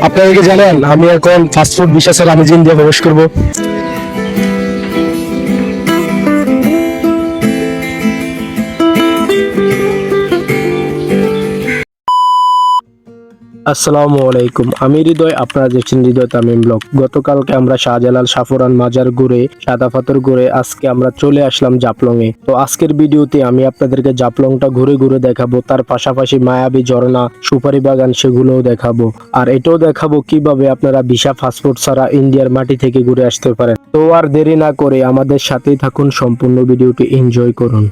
আপনারা কি জানেন আমি এখন ফাস্টফুড বিশ্বাসের আমি জিন দিয়ে প্রবেশ করব। আসসালামু আলাইকুম। আমি হৃদয়, আপনারা দেখছেন হৃদয় তামিম ব্লগ। গতকালকে আমরা শাহজালাল সাফরান মাজার ঘুরে, সাদা পাথর ঘুরে আজকে আমরা চলে আসলাম জাপলং এ তো আজকের ভিডিওতে আমি আপনাদেরকে জাপলংটা ঘুরে ঘুরে দেখাবো, তার পাশাপাশি মায়াবী ঝর্ণা, সুপারি বাগান সেগুলোও দেখাবো। আর এটাও দেখাবো কীভাবে আপনারা ভিসা পাসপোর্ট ছাড়া ইন্ডিয়ার মাটি থেকে ঘুরে আসতে পারেন। তো আর দেরি না করে আমাদের সাথেই থাকুন, সম্পূর্ণ ভিডিওটি এনজয় করুন।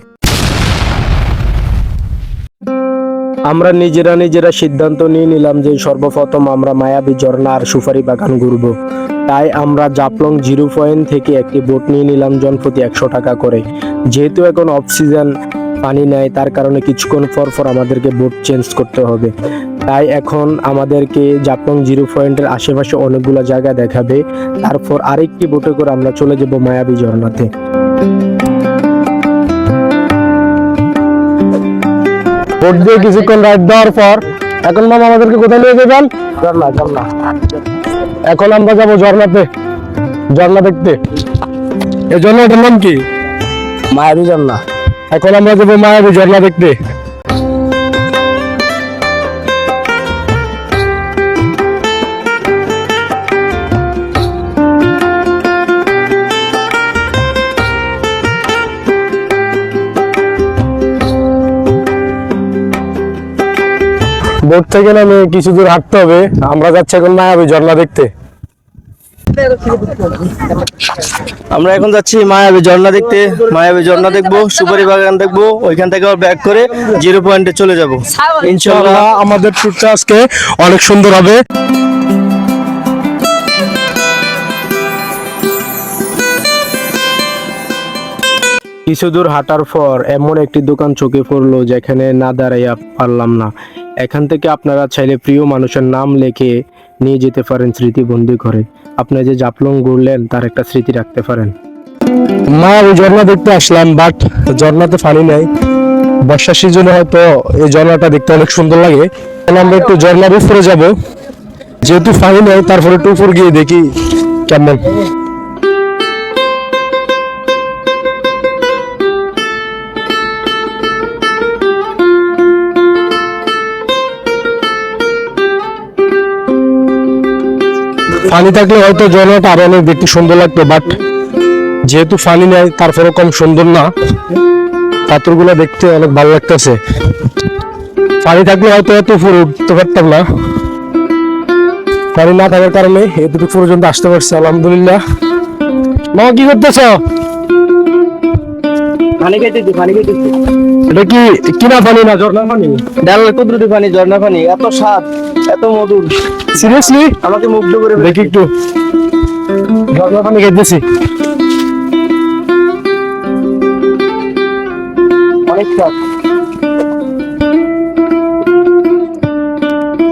আমরা নিজেরা নিজেরা সিদ্ধান্ত নিয়ে নিলাম যে সর্বপ্রথম আমরা মায়াবী ঝর্ণা আর সুপারি বাগান ঘুরব। তাই আমরা জাপলং জিরো পয়েন্ট থেকে একটি বোট নিয়ে নিলাম জনপ্রতি একশো টাকা করে। যেহেতু এখন অফ সিজন পানি নেয় তার কারণে কিছুক্ষণ পর পর আমাদেরকে বোট চেঞ্জ করতে হবে। তাই এখন আমাদেরকে জাপলং জিরো পয়েন্টের আশেপাশে অনেকগুলো জায়গা দেখাবে। তারপর আরেকটি বোটে করে আমরা চলে যাব মায়াবী ঝর্ণাতে। ভোট দিয়ে কিছুক্ষণ রাইড দেওয়ার পর এখন মামা আমাদেরকে কোথায় নিয়ে যাবেন? ঝর্ণা ঝর্ণা। এখন আমরা যাব ঝর্ণাতে ঝর্ণা দেখতে। এই ঝর্ণাটার নাম কি? মায়াবী ঝর্ণা। এখন আমরা যাব মায়াবী ঝর্ণা দেখতে। বোট থেকে নামে কিছু দূর হাঁটতে হবে। আমরা যাচ্ছি এখন মায়াবী ঝর্ণা দেখতে। আমরা এখন যাচ্ছি মায়াবী ঝর্ণা দেখতে। মায়াবী ঝর্ণা দেখব সুপারি বাগান দেখব ওইখান থেকে আবার ব্যাক করে জিরো পয়েন্টে চলে যাব। ইনশাআল্লাহ। আমাদের ট্যুরটা আজকে অনেক সুন্দর হবে। কিছু দূর হাঁটার পর এমন একটি দোকান চোখে পড়ল যেখানে না দাঁড়াইয়া পারলাম না। এখান থেকে আপনারা চাইলে প্রিয় মানুষের নাম লেখে নিয়ে যেতে পারেন স্মৃতিবন্দি করে। আপনি যে জাপলং ঘুরলেন, তার একটা স্মৃতি রাখতে পারেন। মা ওই ঝর্ণা দেখতে আসলাম বাট ঝর্ণাতে পানি নাই। বর্ষার সিজনে হয়তো এই ঝর্ণাটা দেখতে অনেক সুন্দর লাগে। আমরা একটু ঝর্ণার উপরে যাব। যেহেতু পানি নেই, তারপরে একটু উপর গিয়ে দেখি কেমন। পানি থাকলে হয়তো জলটা আরও অনেক দেখতে সুন্দর লাগতো বাট যেহেতু পানি নেয় তারপরে কম সুন্দর না। পাথরগুলো দেখতে অনেক ভালো লাগতেছে। পানি থাকলে হয়তো এত ফুল উঠতে পারতাম না। পানি না থাকার কারণে এতটুকু পর্যন্ত আসতে পারছি, আলহামদুলিল্লাহ। মামা কি করতেছ? পানি খাইতেছি পানি খাইতেছি। এটা কি কিনা পানি না ঝর্ণা পানি? ডাল কুদরতি পানি ঝর্ণা পানি এত স্বাদ এত মধুর। সিরিয়াসলি আমাকে মুগ্ধ করে দেখি একটু। ঝর্ণা পানি খাইতেছি। অনেক স্বাদ।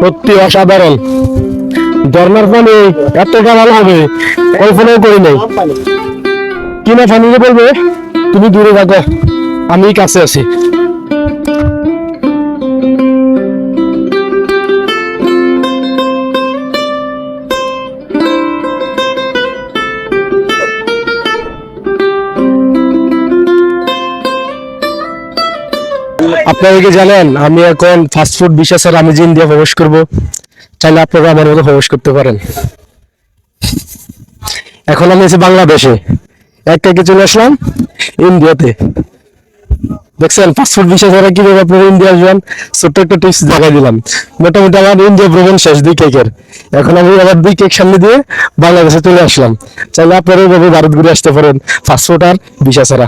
সত্যি অসাধারণ। ঝর্ণার পানি এতটা ভালো হবে কল্পনাও করি নাই। পানি। কিনা ফানিলে বলবে? তুমি দূরে থাকো। আমি কাছে আছি। আপনারা কি জানেন, আমি এখন ফাস্টফুড বিশ্বাসের আমি জিন দিয়ে প্রবেশ করব। চাইলে আপনারা আমার মতো প্রবেশ করতে পারেন। এখন আমি আছি বাংলাদেশে। এক একে চলে আসলাম? ইন্ডিয়াতে। দেখছেন পাসপোর্ট বিষয় ছাড়া কীভাবে আপনারা ইন্ডিয়া আসবেন ছোট্ট একটা টিপস দেখা দিলাম। মোটামুটি আমার ইন্ডিয়া ভ্রমণ শেষ দুই কেকের। এখন আমি আবার দুই কেক সামনে দিয়ে বাংলাদেশে চলে আসলাম। চাইলে আপনারা এইভাবে ভারত ঘুরে আসতে পারেন পাসপোর্ট আর ভিসা ছাড়া।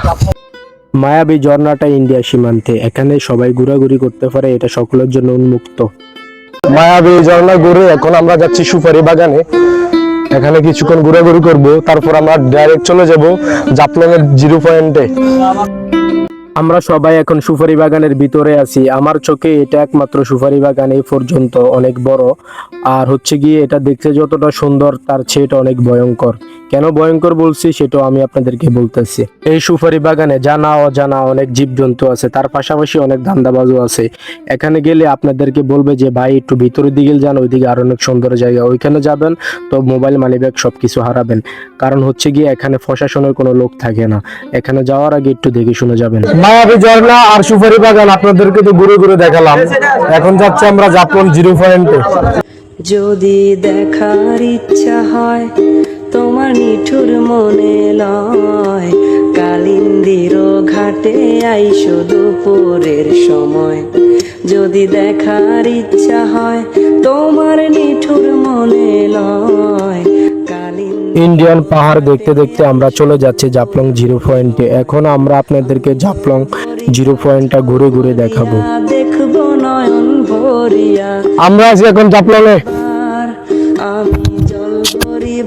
মায়াবী ঝর্ণাটা ইন্ডিয়া সীমান্তে। এখানে সবাই ঘোরাঘুরি করতে পারে এটা সকলের জন্য উন্মুক্ত। মায়াবী ঝর্ণা ঘুরে এখন আমরা যাচ্ছি সুপারি বাগানে। এখানে কিছুক্ষণ ঘোরাঘুরি করব, তারপর আমরা ডাইরেক্ট চলে যাব জাপলং এর জিরো পয়েন্টে আমরা সবাই এখন সুপারি বাগানের ভিতরে আছি। আমার চোখে এটা একমাত্র সুপারি বাগান এই পর্যন্ত, অনেক বড়। আর হচ্ছে গিয়ে এটা দেখতে যতটা সুন্দর, তার চেয়ে এটা অনেক ভয়ঙ্কর। কেন ভয়ঙ্কর বলছি সেটাও আমি আপনাদেরকে বলতেছি। এই সুপারি বাগানে জানা অজানা অনেক জীবজন্তু আছে তার পাশাপাশি অনেক ধান্দাবাজও আছে। এখানে গেলে আপনাদেরকে বলবে যে ভাই একটু ভিতরের দিকে যান ওইদিকে আর অনেক সুন্দর জায়গা। ওইখানে যাবেন তো মোবাইল মানি ব্যাগ সবকিছু হারাবেন। কারণ হচ্ছে গিয়ে এখানে প্রশাসনের কোনো লোক থাকে না। এখানে যাওয়ার আগে একটু দেখে শুনে যাবেন। মায়াবী ঝর্ণা আর সুপারি বাগান আপনাদেরকে তো ঘুরে ঘুরে দেখালাম। এখন যাচ্ছি আমরা জাপন জিরো পয়েন্টে। যদি দেখার ইচ্ছা হয় নিঠুর মনে লয়। কালিন্দির ঘাটে আইসো দুপুরের সময়। যদি দেখার ইচ্ছা হয় তোমার নিঠুর মনে লয়। ইন্ডিয়ান পাহাড় দেখতে দেখতে আমরা চলে যাচ্ছি জাপলং জিরো পয়েন্টে। এখন আমরা আপনাদেরকে জাপলং জিরো পয়েন্টটা ঘুরে ঘুরে দেখাবো। দেখব নয়ন ভরিয়া। আমরা আছি এখন জাপলং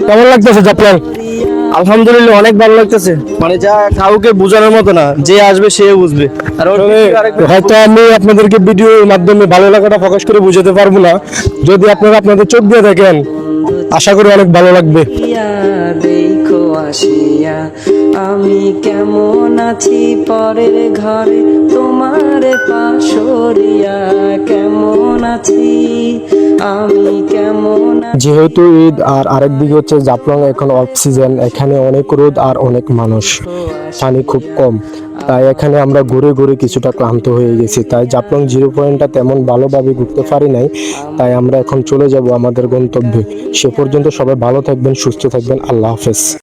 কেমন লাগতেছে আলহামদুলিল্লাহ অনেক ভালো লাগতেছে। মানে যা কাউকে বোঝানোর মতো না যে আসবে সে বুঝবে। আর হয়তো আমি আপনাদেরকে ভিডিওর মাধ্যমে ভালো লাগাটা প্রকাশ করে বুঝাতে পারব না। যদি আপনারা আপনাদের চোখ দিয়ে দেখেন আশা করি অনেক ভালো লাগবে। দেখো আসিয়া আমি কেমন আছি পরের ঘরে? তোমার পাশরিয়া কেমন আছি? যেহেতু ঈদ, আর আরেক দিকে হচ্ছে জাফলং এখন অফ সিজন এখানে অনেক রোদ আর অনেক মানুষ। পানি খুব কম। তাই এখানে আমরা ঘুরে ঘুরে কিছুটা ক্লান্ত হয়ে গেছি। তাই জাফলং জিরো পয়েন্টটা তেমন ভালোভাবে ঘুরতে পারি নাই। তাই আমরা এখন চলে যাব আমাদের গন্তব্যে। সে পর্যন্ত সবাই ভালো থাকবেন, সুস্থ থাকবেন। আল্লাহ হাফেজ।